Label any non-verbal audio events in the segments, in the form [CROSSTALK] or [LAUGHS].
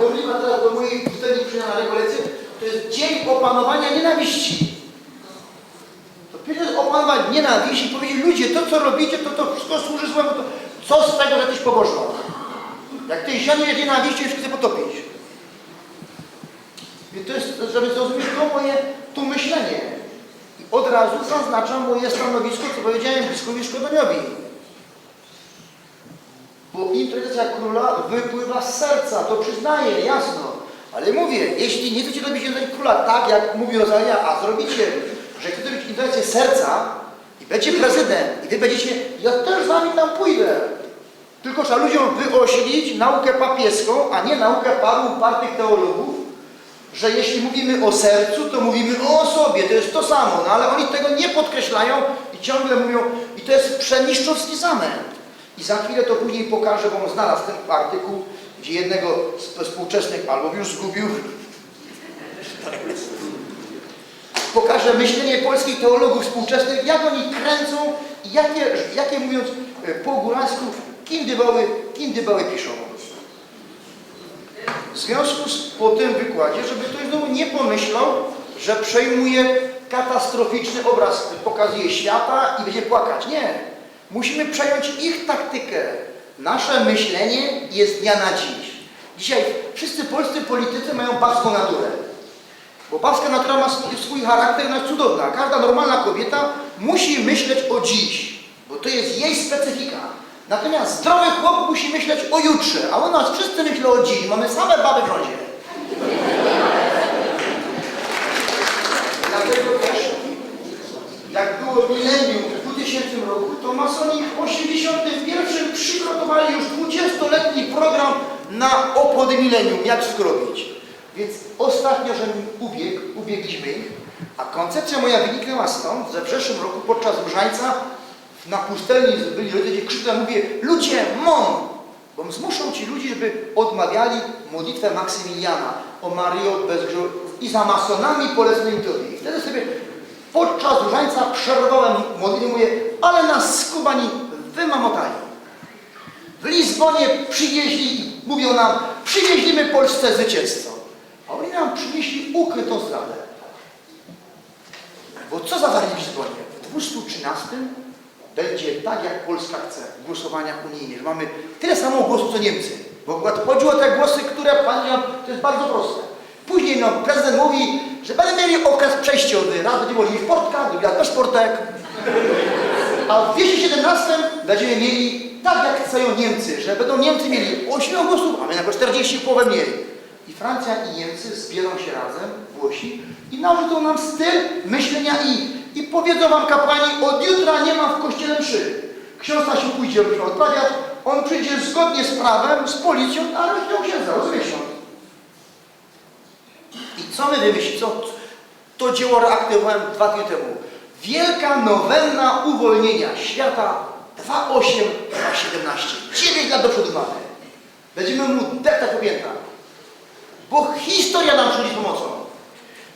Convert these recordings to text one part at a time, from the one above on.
gorliwa teraz do mojej pustelni przyjechał na to jest dzień opanowania nienawiści. To pierwsze opanować nienawiść i powiedzieć, ludzie, to co robicie, to to wszystko służy złemu, to co z tego, że tyś pobożny? Jak ty ziemię nienawiści, już chce potopić. I to jest, żeby zrozumieć to moje tu myślenie. I od razu zaznaczam moje stanowisko, co powiedziałem biskupowi Szkodaniowi. Bo interpretacja króla wypływa z serca, to przyznaję, jasno. Ale mówię, jeśli nie chcecie robić interpretacji króla tak, jak mówi Rosalia, a zrobicie, że chcecie robić serca i będzie prezydent i wy będziecie, ja też z wami tam pójdę. Tylko trzeba ludziom wyosilić naukę papieską, a nie naukę paru upartych teologów, że jeśli mówimy o sercu, to mówimy o osobie, to jest to samo, no ale oni tego nie podkreślają i ciągle mówią, i to jest przeniszczowski zamęt. I za chwilę to później pokażę, bo on znalazł ten artykuł, gdzie jednego z współczesnych, albo już zgubił, pokażę myślenie polskich teologów współczesnych, jak oni kręcą i jakie, jakie mówiąc e, po górańsku, kindybały, kindybały piszą. W związku z po tym wykładzie, żeby ktoś znowu nie pomyślał, że przejmuje katastroficzny obraz, pokazuje świata i będzie płakać. Nie. Musimy przejąć ich taktykę. Nasze myślenie jest dnia na dziś. Dzisiaj wszyscy polscy politycy mają babską naturę. Bo babska natura ma swój, charakter, ona jest cudowna. Każda normalna kobieta musi myśleć o dziś, bo to jest jej specyfika. Natomiast zdrowy chłop musi myśleć o jutrze, a u nas wszyscy myślą o dziś. Mamy same baby w rządzie. Dlatego też, jak było milenium 2000 roku, to masoni w 81 przygotowali już 20-letni program na opody milenium, jak skrobić. Więc ostatnio, że ubiegł, ubiegliśmy ich, a koncepcja moja wyniknęła stąd, że w zeszłym roku podczas różańca na pustelni byli ludzie, gdzie krzyczałem, mówię, ludzie, mom! Bo zmuszą ci ludzi, żeby odmawiali modlitwę Maksymiliana o Mario bez grzechu i za masonami polecą im tobie. I wtedy sobie podczas różańca przerwałem modlitwę mówię, ale nas skubani wymamotali. W Lizbonie przywieźli mówią nam, przywieźlimy Polsce zwycięstwo. A oni nam przynieśli ukrytą zdradę. Bo co zawarli w Lizbonie? W 213 będzie tak, jak Polska chce w głosowaniach unijnych, że mamy tyle samo głosów, co Niemcy. Bo akurat chodzi o te głosy, które, panie, to jest bardzo proste. Później no, prezydent mówi, że będą mieli okres przejściowy. Raz będziemy mogli w portkach, drugi raz bez portek. A w 217 będziemy mieli tak, jak chcą Niemcy, że będą Niemcy mieli 8 głosów, a my na przykład 40 połowę mieli. I Francja i Niemcy zbierą się razem, Włosi, i narzucą nam styl myślenia ich. I powiedzą wam kapłani, od jutra nie ma w kościele mszy. Ksiądz się pójdzie odprawiać, on przyjdzie zgodnie z prawem, z policją, ale rozdział księdza, rozumie ksiądz. I co my wymyśliliśmy? To dzieło reaktywowałem dwa dni temu. Wielka nowenna uwolnienia świata 2.8, 2.17. 9 lat do przodu mamy. Będziemy mu deptać pamięta. Bo historia nam przychodzi pomocą.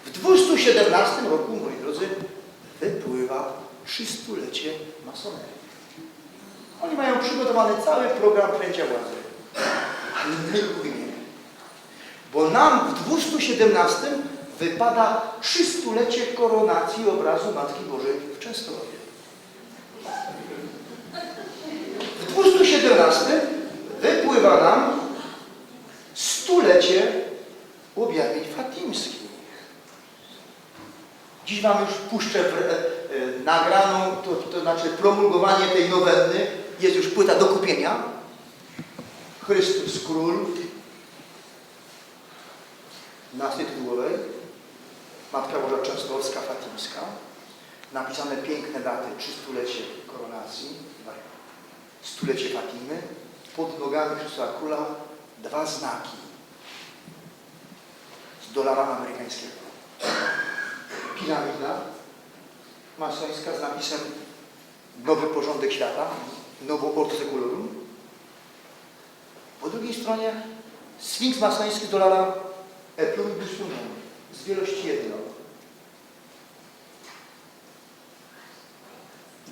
W 217 roku, moi drodzy, wypływa 300-lecie masonerii. Oni mają przygotowany cały program przejęcia władzy. Ale my bo nam w 217 wypada 300-lecie koronacji obrazu Matki Bożej w Częstochowie. W 217 wypływa nam stulecie objawień fatimskich. Dziś Wam już puszczę w, e, nagraną, to, to znaczy promulgowanie tej nowenny. Jest już płyta do kupienia. Chrystus Król na tytułowej. Matka Boża Częstochowska, Fatimska. Napisane piękne daty, 300-lecie koronacji, stulecie Fatimy. Pod nogami Chrystusa Króla dwa znaki z dolara amerykańskiego. Piramida masońska z napisem Nowy Porządek Świata, Nowo Ordo Secularum. Po drugiej stronie Sfinks masoński dolara pluribus unum, z wielości jedno.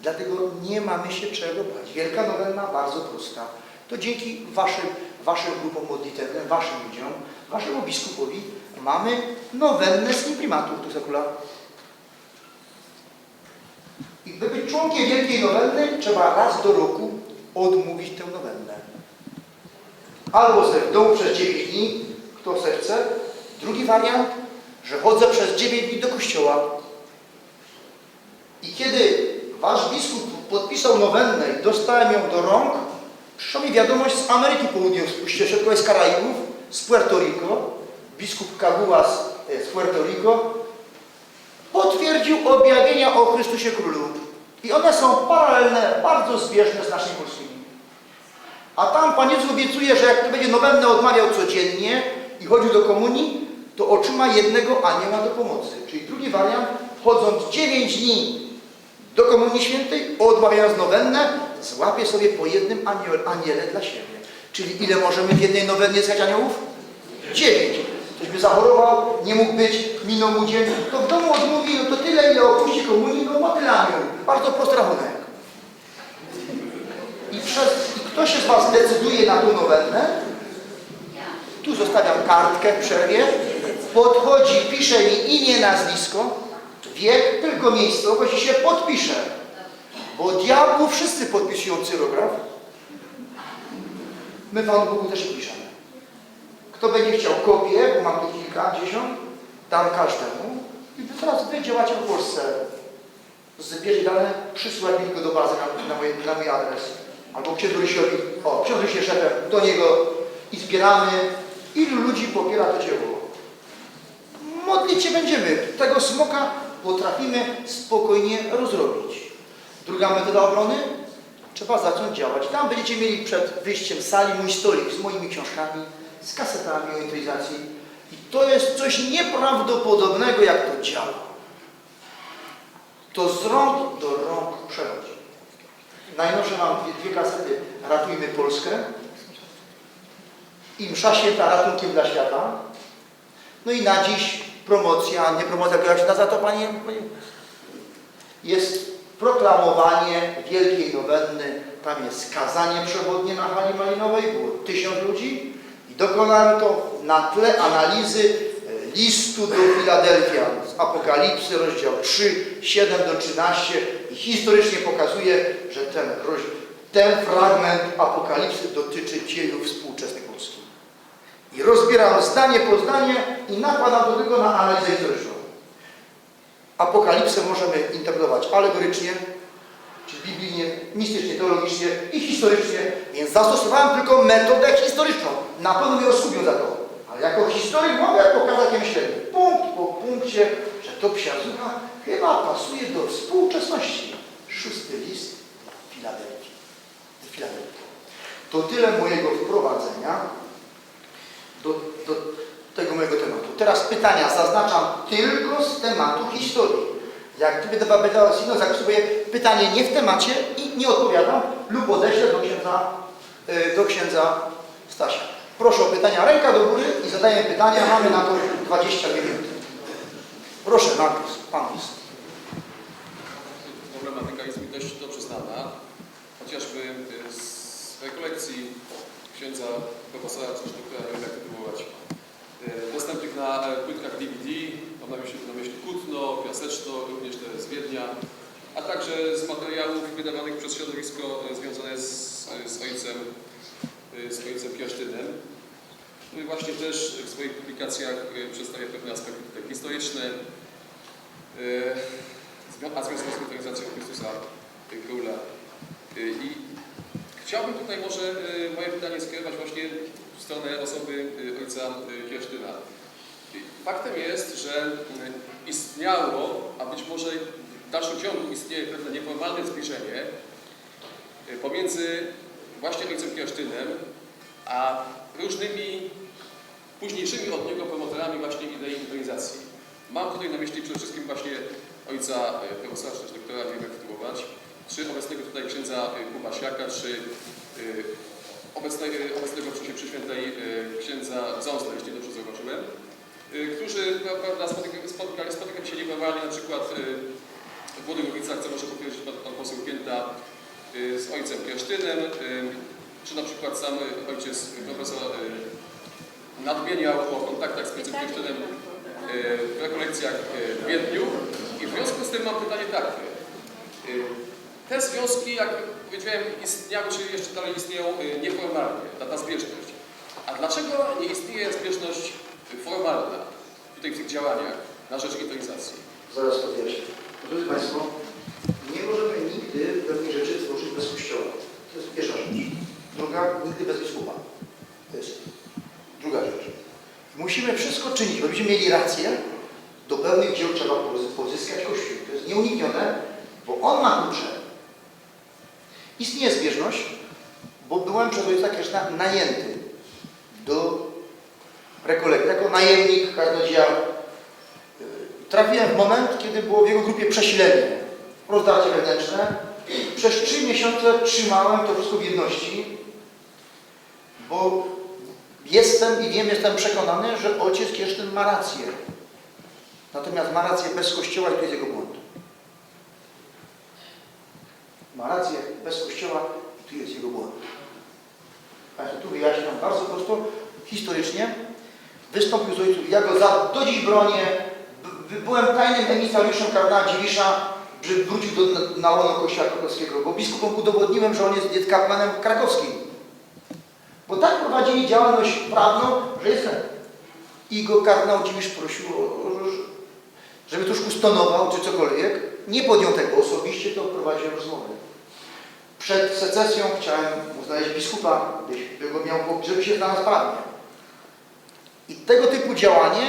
Dlatego nie mamy się czego bać. Wielka nowelna, bardzo prosta. to dzięki waszym, waszym grupom modlitewnym, waszym ludziom, waszemu biskupowi mamy nowennę z imprimatów tu sekula. I by być członkiem Wielkiej Nowenny, trzeba raz do roku odmówić tę nowennę. Albo ze w przez 9 dni, kto se chce. Drugi wariant, że chodzę przez 9 dni do kościoła. I kiedy wasz biskup podpisał nowennę i dostałem ją do rąk, przyszła mi wiadomość z Ameryki Południowo-Środkowej, z Karaibów, z Puerto Rico. Biskup Caguas e, z Puerto Rico potwierdził objawienia o Chrystusie Królu. I one są paralelne, bardzo zbieżne z naszymi polskimi. A tam Pan Jezus obiecuje, że jak to będzie nowennę odmawiał codziennie i chodził do komunii, to otrzyma jednego anioła do pomocy. Czyli drugi wariant, chodząc 9 dni do Komunii Świętej, odmawiając nowennę, złapie sobie po jednym aniel, aniele dla siebie. Czyli ile możemy w jednej nowennie zjać aniołów? 9. Ktoś by zachorował, nie mógł być, minął mu dzień, to w domu odmówi, no to tyle, ile opuści komunii, no ma tyle aniołów. Bardzo prosty rachunek. I, przez, I kto się z Was decyduje na tą nowennę? Tu zostawiam kartkę w przerwie. Podchodzi, pisze mi imię, nazwisko, wiek, tylko miejscowość i się podpisze. Bo diabłu wszyscy podpisują cyrograf. My Panu Bogu też się piszemy. Kto będzie chciał kopię, bo mam tu kilkadziesiąt, dam każdemu. I teraz wy działacie w Polsce. Zbierze dane, przysłać mi go do bazy na, na, mój, na mój adres. Albo księdzu Rysiowi, o, Ryś jest szefem, do niego i zbieramy. Ilu ludzi popiera to dzieło? Modlić się będziemy. Tego smoka potrafimy spokojnie rozrobić. Druga metoda obrony? Trzeba zacząć działać. Tam będziecie mieli przed wyjściem sali mój stolik z moimi książkami, z kasetami o intuizacji. I to jest coś nieprawdopodobnego, jak to działa. To z rąk do rąk przechodzi. Najnowsze mam dwie, dwie kasety Ratujmy Polskę i Msza Święta Ratunkiem dla Świata. No i na dziś promocja, nie promocja, jak się nazywa to? Panie? Jest proklamowanie Wielkiej Nowenny. Tam jest kazanie przewodnie na hali malinowej, było tysiąc ludzi i dokonałem to na tle analizy e, listu do Filadelfia z Apokalipsy, rozdział 3, 7 do 13 i historycznie pokazuje, że ten, ten fragment Apokalipsy dotyczy dziejów współczesnych. I rozbieram zdanie po zdanie i nakładam do tego na analizę historyczną. Apokalipsę możemy interpretować alegorycznie, czyli biblijnie, mistycznie, teologicznie i historycznie, więc zastosowałem tylko metodę historyczną. Na pewno mnie oskubią za to. Ale jako historyk mogę pokazać myślenie. Punkt po punkcie, że to psiazucha chyba pasuje do współczesności. Szósty list Filadelfii. Filadelfii. To tyle mojego wprowadzenia do, do tego mojego tematu. Teraz pytania zaznaczam tylko z tematu historii. Jak gdyby to będę no, zapisuję pytanie nie w temacie i nie odpowiadam lub odeślę do księdza, y, do księdza Stasia. Proszę o pytania, ręka do góry i zadajemy pytania. Mamy na to 20 minut. Proszę, Markus, Pan jest. Problematyka jest mi dość dobrze znana, chociażby z rekolekcji księdza profesora wiem jak y, dostępnych na e, płytkach DVD, mam na myśli, na myśli Kutno, Piaseczno, również te z Wiednia, a także z materiałów wydawanych przez środowisko y, związane z, z ojcem, z ojcem Piasztynem. No i właśnie też w swoich publikacjach przedstawia pewne aspekty tutaj historyczne, a związane z organizacją Chrystusa Króla. I chciałbym tutaj może y, moje pytanie skierować właśnie w stronę osoby y, ojca y, Kiersztyna. Faktem jest, że istniało, a być może w dalszym ciągu istnieje pewne nieformalne zbliżenie pomiędzy właśnie ojcem Kiersztynem, a różnymi późniejszymi od niego promotorami właśnie idei intronizacji. Mam tutaj na myśli przede wszystkim właśnie ojca profesora, doktora, nie wiem jak tytułować, czy obecnego tutaj księdza e, Kubasiaka, czy e, obecnego, obecnego przy się przyświętej księdza Ząsla, jeśli dobrze zauważyłem, którzy pra- prawda, spotyka- spotykali, spotykali się nieformalnie, na przykład w Młodych Głowicach, co może potwierdzić pan, pan poseł Pięta, z ojcem Piasztynem, e, czy na przykład sam ojciec profesor y, nadmieniał o kontaktach z ojcem y, w rekolekcjach y, w Wiedniu. I w związku z tym mam pytanie takie. Te związki, jak powiedziałem, istniały, czy jeszcze dalej istnieją y, nieformalnie, ta, ta zbieżność. A dlaczego nie istnieje zbieżność formalna tutaj w tych działaniach na rzecz inwentarizacji? Zaraz to wyjaśnię. Drodzy Państwo, nie możemy nigdy pewnej rzeczy tworzyć bez Kościoła. To jest pierwsza rzecz. Druga, nigdy bez biskupa. To jest druga rzecz. Musimy wszystko czynić, bo byśmy mieli rację, do pewnych dzieł trzeba pozyskać Kościół. To jest nieuniknione, bo on ma klucze. Istnieje zbieżność, bo byłem przez ojca Kieszna najęty do rekolekcji, jako najemnik kaznodzieja Trafiłem w moment, kiedy było w jego grupie przesilenie, rozdarcie wewnętrzne. Przez trzy miesiące trzymałem to wszystko w jedności, bo jestem i wiem, jestem przekonany, że ojciec Kiesztyn ma rację. Natomiast ma rację bez Kościoła i to jest jego błąd. Ma rację bez Kościoła i tu jest jego błąd. Państwu tu wyjaśniam bardzo prosto, historycznie. Wystąpił z ojców, ja go za, do dziś bronię, byłem tajnym emisariuszem kardynała Dziwisza, że wrócił do, na, łono kościoła krakowskiego, bo biskupom udowodniłem, że on jest, jest kapłanem krakowskim. Bo tak prowadzili działalność prawną, że jest I go kardynał Dziwisz prosił, żeby troszkę stonował, czy cokolwiek. Nie podjął tego osobiście, to prowadziłem rozmowę. Przed secesją chciałem mu znaleźć biskupa, by go miał, żeby się znalazł prawnie. I tego typu działanie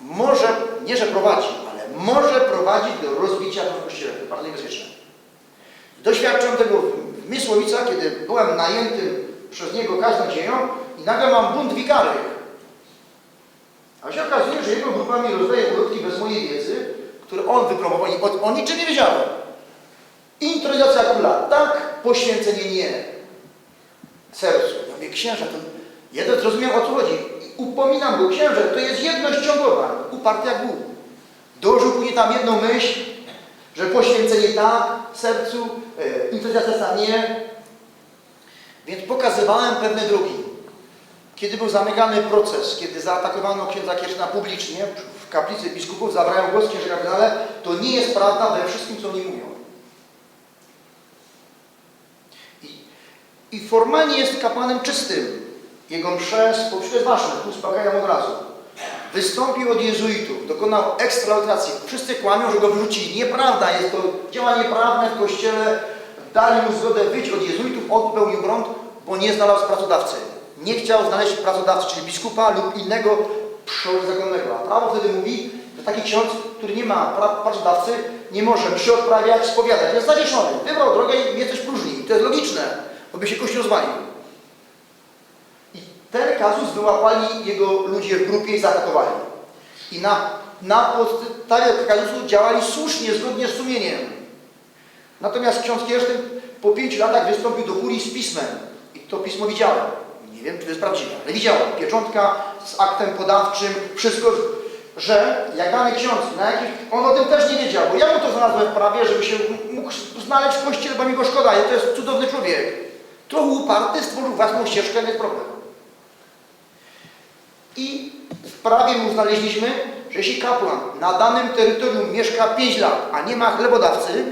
może, nie że prowadzi, ale może prowadzić do rozbicia. To bardzo niebezpieczne. Doświadczam tego w Mysłowicach, kiedy byłem najętym przez niego kaznodzieją i nagle mam bunt wikarych. A się okazuje, że jego grupa mi rozdaje ulotki bez mojej wiedzy, które on wypromował i o, o niczym nie wiedziałem. Intronizacja króla, tak, poświęcenie nie. Sercu. Ja mówię, księża, to jeden zrozumiał o co chodzi. I upominam go, księże, to jest jedność ciągowa, uparty jak Bóg. Dołożył później tam jedną myśl, że poświęcenie tak, sercu, e, intronizacja nie. Więc pokazywałem pewne drogi. Kiedy był zamykany proces, kiedy zaatakowano księdza Kierzna publicznie w kaplicy biskupów, zabrałem głos księże kardynale, to nie jest prawda we wszystkim, co oni mówią. I formalnie jest kapłanem czystym. Jego msze, to jest ważne, tu uspokajam od razu. Wystąpił od jezuitów, dokonał ekstralutacji. Wszyscy kłamią, że go wyrzucili. Nieprawda, jest to działanie prawne w kościele. Dali mu zgodę wyjść od jezuitów, odpełnił grunt, bo nie znalazł pracodawcy. Nie chciał znaleźć pracodawcy, czyli biskupa lub innego przełoża zakonnego. A prawo wtedy mówi, że taki ksiądz, który nie ma pra- pracodawcy, nie może mszy odprawiać, spowiadać. Jest zawieszony. Wybrał drogę i jesteś próżni. To jest logiczne, bo by się kościół rozwalił. I ten kazus wyłapali jego ludzie w grupie i zaatakowali. I na, na podstawie tego kazusu działali słusznie, zgodnie z sumieniem. Natomiast ksiądz Kiersztyn po pięciu latach wystąpił do kurii z pismem. I to pismo widziałem. Nie wiem, czy to jest prawdziwe, ale widziałem. Pieczątka z aktem podawczym, wszystko, że jak dany ksiądz, na jakiś, on o tym też nie wiedział, bo ja mu to znalazłem w prawie, żeby się mógł znaleźć w kościele, bo mi go szkoda, ale to jest cudowny człowiek. Trochę uparty, stworzył własną ścieżkę, nie jest problem. I w prawie mu znaleźliśmy, że jeśli kapłan na danym terytorium mieszka 5 lat, a nie ma chlebodawcy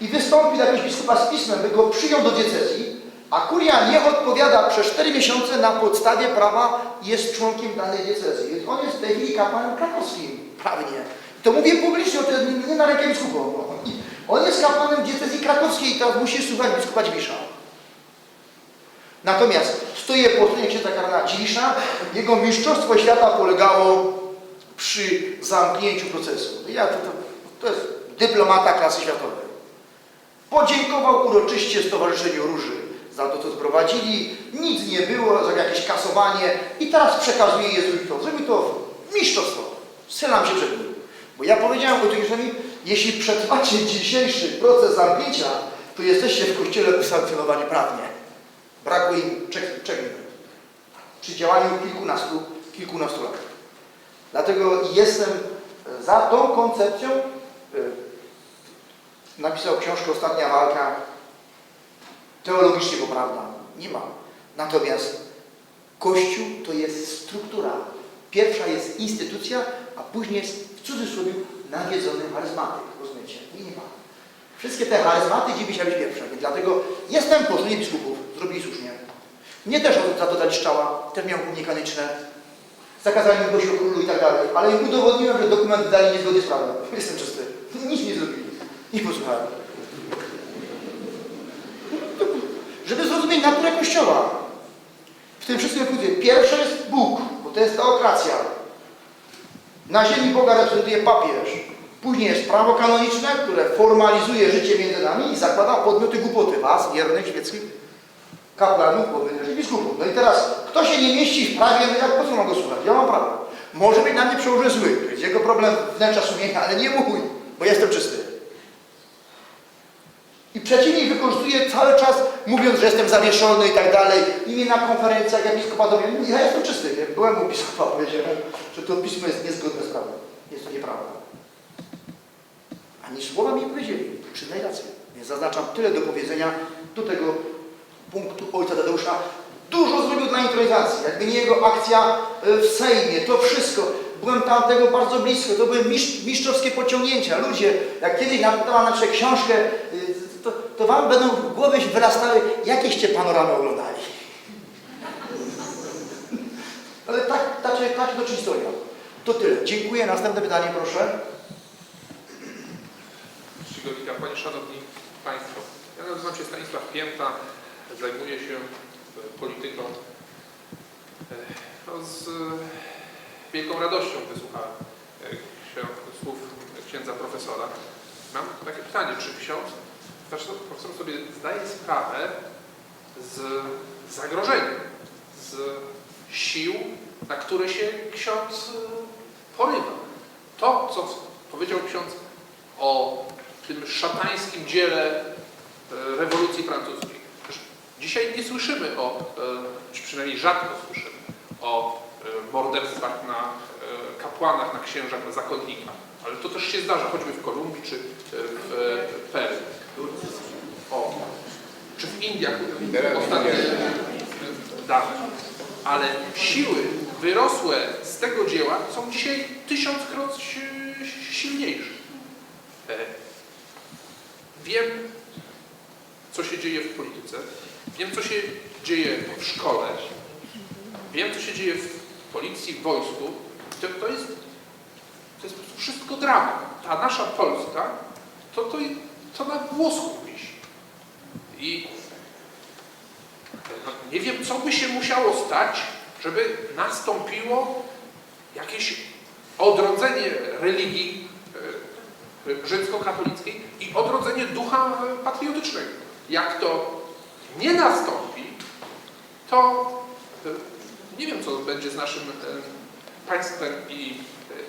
i wystąpi do jakiegoś biskupa z pismem, by go przyjął do diecezji, a kuria nie odpowiada przez 4 miesiące na podstawie prawa, jest członkiem danej diecezji. Więc on jest w tej chwili kapłanem krakowskim, prawnie. To mówię publicznie, to nie na rękę biskupom. On jest kapłanem diecezji krakowskiej i teraz musi słuchać biskupa Dziwisza. Natomiast stoję po stronie księdza kardynała Dziwisza, jego mistrzostwo świata polegało przy zamknięciu procesu. Ja, to, to, to jest dyplomata klasy światowej. Podziękował uroczyście Stowarzyszeniu Róży za to, co sprowadzili. Nic nie było, za jakieś kasowanie i teraz przekazuje jezuitom. Zrobił to mistrzostwo. Sylam się przed nim. Bo ja powiedziałem Wojtiechowi, jeśli przetrwacie dzisiejszy proces zamknięcia, to jesteście w Kościele usankcjonowani prawnie. Brakło im minut. Przy działaniu kilkunastu, kilkunastu lat. Dlatego jestem za tą koncepcją. e, Napisał książkę Ostatnia walka. Teologicznie poprawna. Nie ma. Natomiast Kościół to jest struktura. Pierwsza jest instytucja, a później jest w cudzysłowie nawiedzony charyzmatyk. Rozumiecie? Nie ma. Wszystkie te charyzmaty gdzie wisiały pierwsze. I dlatego jestem po stronie biskupów. Zrobili słusznie. Mnie też za to dali szczała. Też miałem półnie kanyczne. Zakazali mi głośno o królu i tak dalej. Ale im udowodniłem, że dokument dali niezgodnie z prawem. [LAUGHS] Jestem czysty. Nic nie zrobili. Nie posłuchałem. Żeby zrozumieć naturę Kościoła. W tym wszystkim mówię, pierwsze jest Bóg, bo to jest teokracja. Na ziemi Boga reprezentuje papież. Później jest prawo kanoniczne, które formalizuje życie między nami i zakłada podmioty głupoty. Was, wiernych, świeckich, kapłanów, bo my też biskupów. No i teraz, kto się nie mieści w prawie, no jak po co mam go słuchać? Ja mam prawo. Może być na mnie przełożony zły. To jest jego problem wnętrza sumienia, ale nie mój, bo jestem czysty. I przeciwnik wykorzystuje cały czas, mówiąc, że jestem zawieszony i tak dalej. I mnie na konferencjach episkopatowie, ja jestem czysty. Byłem u biskupa, powiedziałem, że to pismo jest niezgodne z prawem. Jest to nieprawda. Ani słowa mi powiedzieli. Przyznaj rację. Więc zaznaczam tyle do powiedzenia do tego punktu ojca Tadeusza. Dużo zrobił dla intronizacji. Jakby nie jego akcja e, w Sejmie, to wszystko. Byłem tam tego bardzo blisko. To były mistrz, mistrzowskie pociągnięcia. Ludzie, jak kiedyś napisała na przykład książkę, y, to, to wam będą w głowie wyrastały, jakieście panoramy oglądali. [LAUGHS] Ale tak, tak, tak to historia. To tyle. Dziękuję. Następne pytanie, proszę. Czcigodni kapłani, Szanowni Państwo. Ja nazywam się Stanisław Pięta, zajmuję się e, polityką. E, No, z e, wielką radością wysłuchałem słów księdza profesora. Mam takie pytanie, czy ksiądz, znaczy no, profesor sobie zdaje sprawę z zagrożenia, z sił, na które się ksiądz porywa. To, co powiedział ksiądz o tym szatańskim dziele rewolucji francuskiej. Dzisiaj nie słyszymy o, e, czy przynajmniej rzadko słyszymy o e, morderstwach na e, kapłanach, na księżach, na zakonnikach. Ale to też się zdarza, choćby w Kolumbii czy w Peru. O, czy w Indiach ostatnie dane. Ale siły wyrosłe z tego dzieła są dzisiaj tysiąckroć silniejsze. Wiem, co się dzieje w polityce, wiem, co się dzieje w szkole, wiem, co się dzieje w policji, w wojsku. To, to, jest, to jest wszystko drama. Ta nasza Polska, to, to, to na włosku wisi. I nie wiem, co by się musiało stać, żeby nastąpiło jakieś odrodzenie religii e, rzymskokatolickiej i odrodzenie ducha e, patriotycznego. Jak to nie nastąpi, to e, nie wiem, co będzie z naszym e, państwem i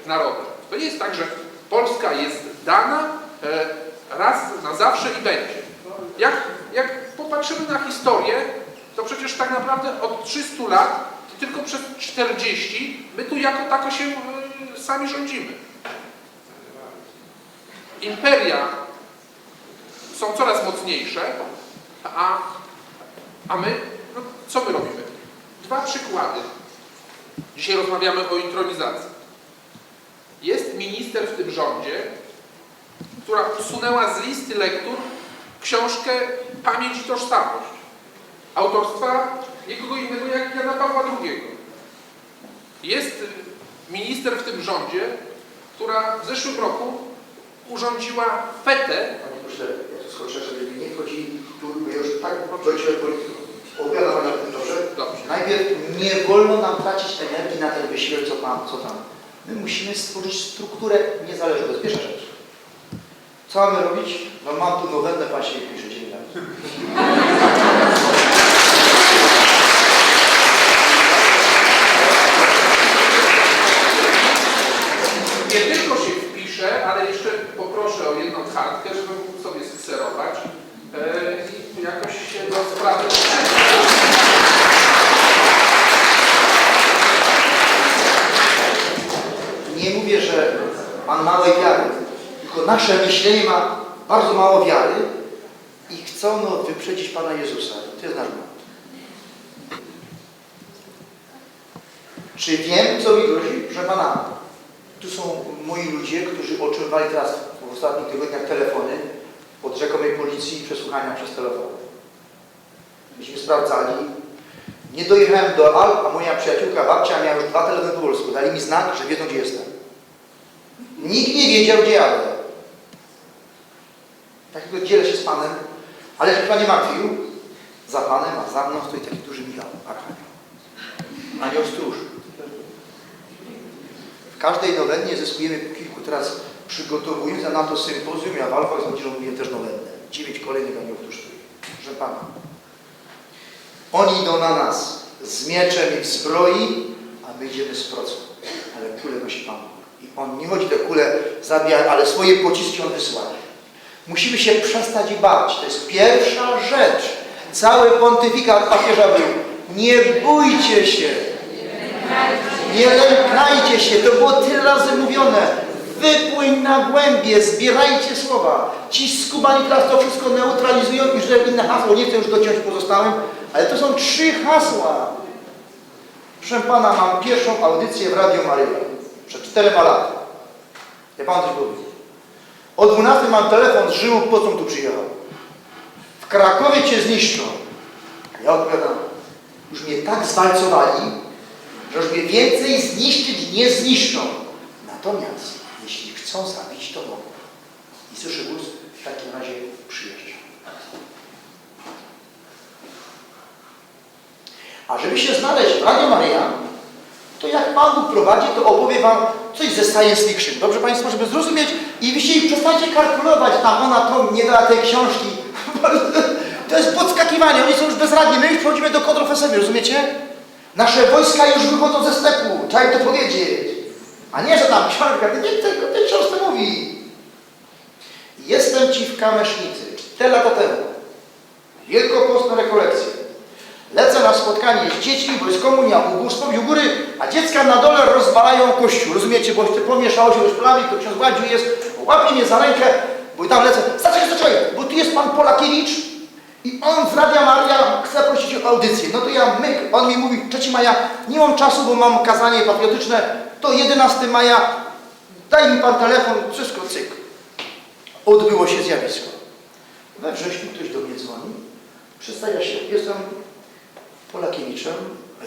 e, narodem. To nie jest tak, że Polska jest dana raz na zawsze i będzie. Jak, jak popatrzymy na historię, to przecież tak naprawdę od 300 lat, tylko przez 40 my tu jako tako się sami rządzimy imperia są coraz mocniejsze, a, a my, no, co my robimy? Dwa przykłady. Dzisiaj rozmawiamy o intronizacji. Jest minister w tym rządzie, która usunęła z listy lektur książkę Pamięć i Tożsamość. Autorstwa nikogo innego jak Jana Pawła II. Jest minister w tym rządzie, która w zeszłym roku urządziła fetę. Panie pośle, skoczę, żeby nie wchodzi tu, bo już tak wchodziłem polityką. Opowiadam o tym dobrze. Dobrze. Najpierw nie wolno nam tracić energii na ten wysiłek, co tam, co tam. My musimy stworzyć strukturę niezależną. To jest pierwsza rzecz. Co mamy robić? No mam tu nowennę, Pan się pisze, dzień nasze myślenie ma bardzo mało wiary i chcą no, wyprzedzić Pana Jezusa. To jest nasz błąd. Czy wiem, co mi grozi? Proszę Pana, tu są moi ludzie, którzy otrzymywali teraz w ostatnich tygodniach telefony od rzekomej policji i przesłuchania przez telefon. Myśmy sprawdzali. Nie dojechałem do Alp, a moja przyjaciółka, babcia miała już dwa telefony w polsku. Dali mi znak, że wiedzą, gdzie jestem. Nikt nie wiedział, gdzie jadę. Takiego dzielę się z Panem, ale żeby Pan nie martwił, za Panem, a za mną stoi taki duży Michał, Archanioł. Anioł stróż. W każdej nowennie zyskujemy po kilku teraz przygotowując, na to sympozjum, ja w Alfach zadzielowuję też nowennę. Dziewięć kolejnych aniołów tu stoi. Proszę Pana. Oni idą na nas z mieczem i w zbroi, a my idziemy z procą. Ale kulę nosi Pan. I On nie chodzi do kule zabijać, ale swoje pociski On wysyła. Musimy się przestać bać. To jest pierwsza rzecz. Cały pontyfikat papieża był. Nie bójcie się. Nie lękajcie się. To było tyle razy mówione. Wypłyń na głębie, zbierajcie słowa. Ci skubani teraz to wszystko neutralizują i że inne hasło, nie chcę już dociąć pozostałym, ale to są trzy hasła. Proszę Pana, mam pierwszą audycję w Radio Maryja przed czterema laty. Ja Pan coś powiem. O 12 mam telefon z Rzymu, po co tu przyjechał? W Krakowie Cię zniszczą. Ja odpowiadam, już mnie tak zwalcowali, że już mnie więcej zniszczyć nie zniszczą. Natomiast, jeśli chcą zabić, to mogą. I słyszę głos, w takim razie przyjeżdżam. A żeby się znaleźć w Radio Maryja, to jak Pan Bóg prowadzi, to opowie Wam coś ze science fiction. Dobrze Państwo, żeby zrozumieć i wy się przestańcie kalkulować, a ona to nie dała tej książki. [LAUGHS] To jest podskakiwanie, oni są już bezradni, my już przechodzimy do kodrów rozumiecie? Nasze wojska już wychodzą ze stepu, trzeba im to powiedzieć. A nie, że tam książka, nie tylko tej książce mówi. Jestem Ci w Kamesznicy, 4 lata temu. Wielkopostne rekolekcje. Lecę na spotkanie z dziećmi, bo jest komunia, ubóstwo u góry, a dziecka na dole rozwalają kościół. Rozumiecie, bo to pomieszało się rozprawami, to ksiądz Władziu jest, łapie mnie za rękę, bo tam lecę. Zaczekaj, zaczekaj, bo tu jest pan Polakiewicz i on z Radia Maria chce prosić o audycję. No to ja myk, on mi mówi, 3 maja, nie mam czasu, bo mam kazanie patriotyczne, to 11 maja, daj mi pan telefon, wszystko, cyk. Odbyło się zjawisko. We wrześniu ktoś do mnie dzwoni, przedstawia się, jestem Polakiewiczem,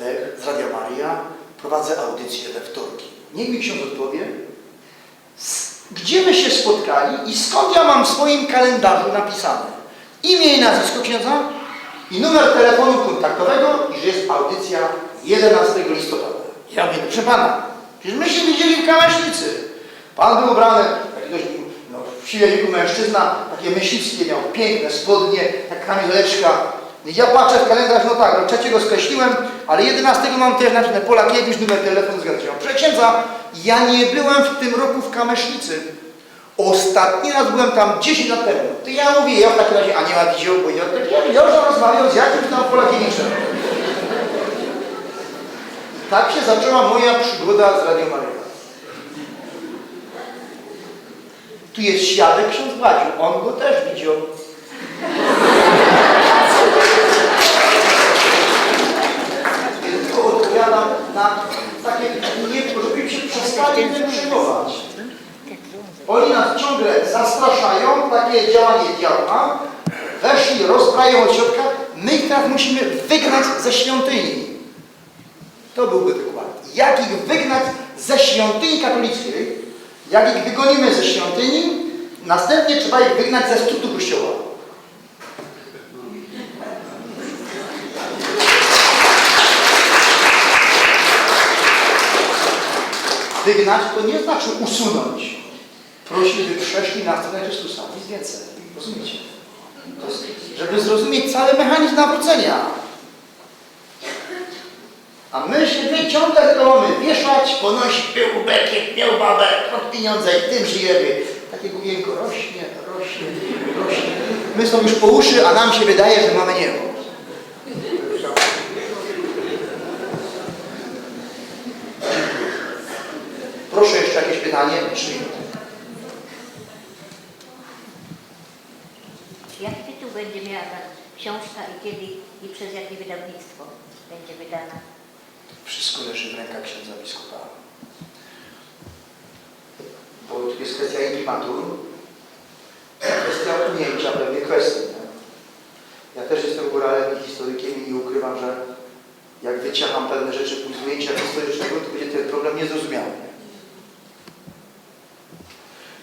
Lech z Radia Maria, prowadzę audycję we wtorki. Niech mi ksiądz odpowie, gdzie my się spotkali i skąd ja mam w swoim kalendarzu napisane imię i nazwisko księdza i numer telefonu kontaktowego i że jest audycja 11 listopada. Ja mówię, proszę Pana, przecież my się widzieli w Kamaśnicy. Pan był ubrany, taki dość, no, w sile wieku mężczyzna, takie myśliwskie miał, piękne spodnie, taka kamizeleczka. Ja patrzę w kalendarz, no tak, no trzeciego skreśliłem, ale 11 mam też napisane Polakiewicz, numer telefonu, zgadza się. Proszę ja nie byłem w tym roku w Kamesznicy. Ostatni raz byłem tam 10 lat temu. To ja mówię, ja w takim razie anioła widział, bo ja, ja, ja już rozmawiał z jakimś tam Polakiewiczem. Tak się zaczęła moja przygoda z Radio Maryja. Tu jest świadek ksiądz Władziu, on go też widział. To odpowiadam na takie, się przestali tym przejmować. Oni nas ciągle zastraszają, takie działanie działa, weszli, rozbrają od środka, my ich teraz musimy wygnać ze świątyni. To byłby wykład. Jak ich wygnać ze świątyni katolickiej, jak ich wygonimy ze świątyni, następnie trzeba ich wygnać ze struktur kościoła. Wygnać to nie znaczy usunąć. Prosi, by przeszli na stronę Chrystusa. Nic więcej. Rozumiecie? To żeby zrozumieć cały mechanizm nawrócenia. A my się my ciągle tego mamy wieszać, ponosić pył, bekiet, miał babę, od pieniądze i tym żyjemy. Takie główienko rośnie, rośnie, rośnie. My są już po uszy, a nam się wydaje, że mamy niebo. Proszę jeszcze jakieś pytanie? Minuty. Jaki tytuł będzie miała ta książka i kiedy i przez jakie wydawnictwo będzie wydana? Wszystko leży w rękach księdza biskupa. Bo tu jest kwestia intimatur, kwestia ujęcia pewnych kwestii. Nie? Ja też jestem góralem i historykiem i nie ukrywam, że jak wyciacham pewne rzeczy z ujęcia historycznego, to będzie ten problem niezrozumiały.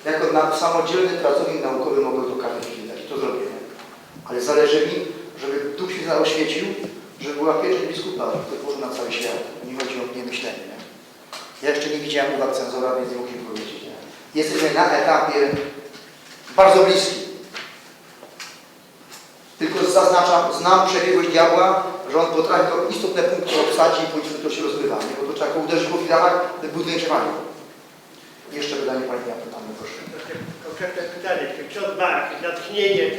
Jako na samodzielny pracownik naukowy mogę to każdej dać, to zrobię. Ale zależy mi, żeby Duch Święty oświecił, żeby była pieczęć biskupa, który położył na cały świat. Nie chodzi o mnie myślenie. Nie? Ja jeszcze nie widziałem uwag cenzora, więc nie mogę powiedzieć. Nie? Jesteśmy na etapie bardzo bliskim. Tylko zaznaczam, znam przebiegłość diabła, że on potrafi to istotne punkty obsadzić i później to się rozgrywa. Nie? Bo to trzeba go uderzyć po filarach, by był większewaniu. Jeszcze pytanie Pani pytamy, proszę. Konkretne pytanie, czy ksiądz ma jakieś natchnienie,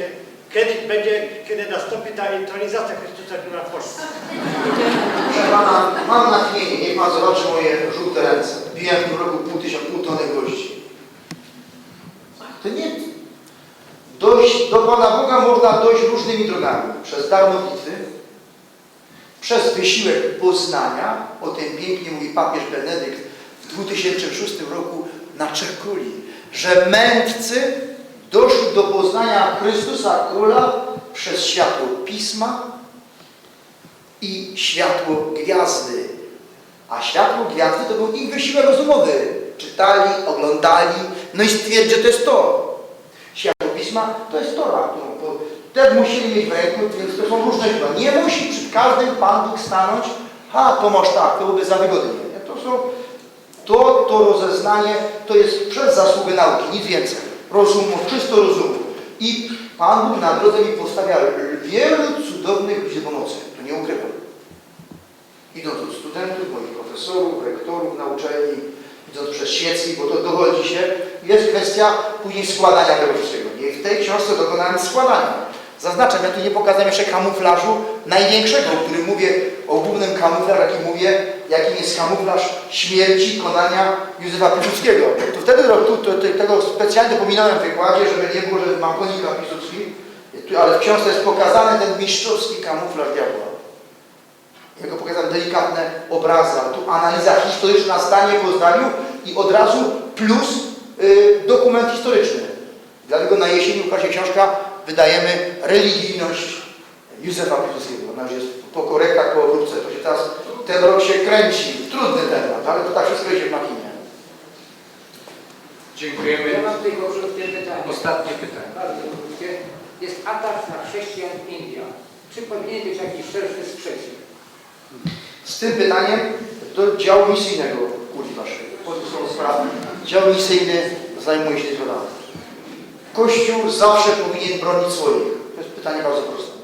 kiedy będzie, kiedy nastąpi ta intronizacja Chrystusa tu na Polsce? Proszę Pana, mam natchnienie, niech Pan zobaczy moje żółte ręce. Biłem w tym roku pół tysiąca, pół tony gości. To nie... Dojść do Pana Boga można dojść różnymi drogami. Przez dar modlitwy, przez wysiłek poznania, o tym pięknie mówi papież Benedykt w 2006 roku na Czerkuli, że mędrcy doszli do poznania Chrystusa Króla przez światło Pisma, i światło gwiazdy. A światło gwiazdy to był ich wysiłek rozumowy. Czytali, oglądali, no i stwierdzili, że to jest to. Światło Pisma to jest Tora, którą po, też musieli mieć w ręku, więc to są różne źródła. Nie musi przed każdym Pan Bóg stanąć, ha, to masz tak, to byłby za wygodnie. Nie? To są, to, to rozeznanie, to jest przez zasługę nauki, nic więcej. Rozumu, czysto rozumu. I Pan Bóg na drodze mi postawia wielu cudownych ludzi pomocy. To nie ukrywam. Idąc od studentów, moich profesorów, rektorów na uczelni, idąc przez świeckich, bo to dochodzi się, jest kwestia później składania tego wszystkiego. I w tej książce dokonałem składania. Zaznaczam, ja tu nie pokazałem jeszcze kamuflażu największego, o którym mówię, o głównym kamuflażu, jaki mówię, jakim jest kamuflaż śmierci, konania Józefa Piłsudskiego. To wtedy to, to, to, tego specjalnie dopominałem w wykładzie, żeby nie było, że mam konika Piłsudski, ale w książce jest pokazany ten mistrzowski kamuflaż diabła. Jego pokazałem delikatne obrazy, tu analiza historyczna zdanie po zdaniu i od razu plus y, dokument historyczny. Dlatego na jesieni ukaże książka Wydajemy religijność Józefa Piłsudskiego. Ona już jest po korektach, po obróbce. To się teraz, ten rok się kręci. Trudny temat, ale to tak wszystko idzie w makinie. Dziękujemy. Ja mam tylko krótkie pytanie. Ostatnie pytanie. Bardzo krótkie. Jest atak na chrześcijan w Indiach. Czy powinien być jakiś szerszy sprzeciw? Z tym pytaniem do działu misyjnego kuli waszej. Po to są sprawy. Dział misyjny zajmuje się tym. Kościół zawsze powinien bronić swoich. To jest pytanie bardzo proste.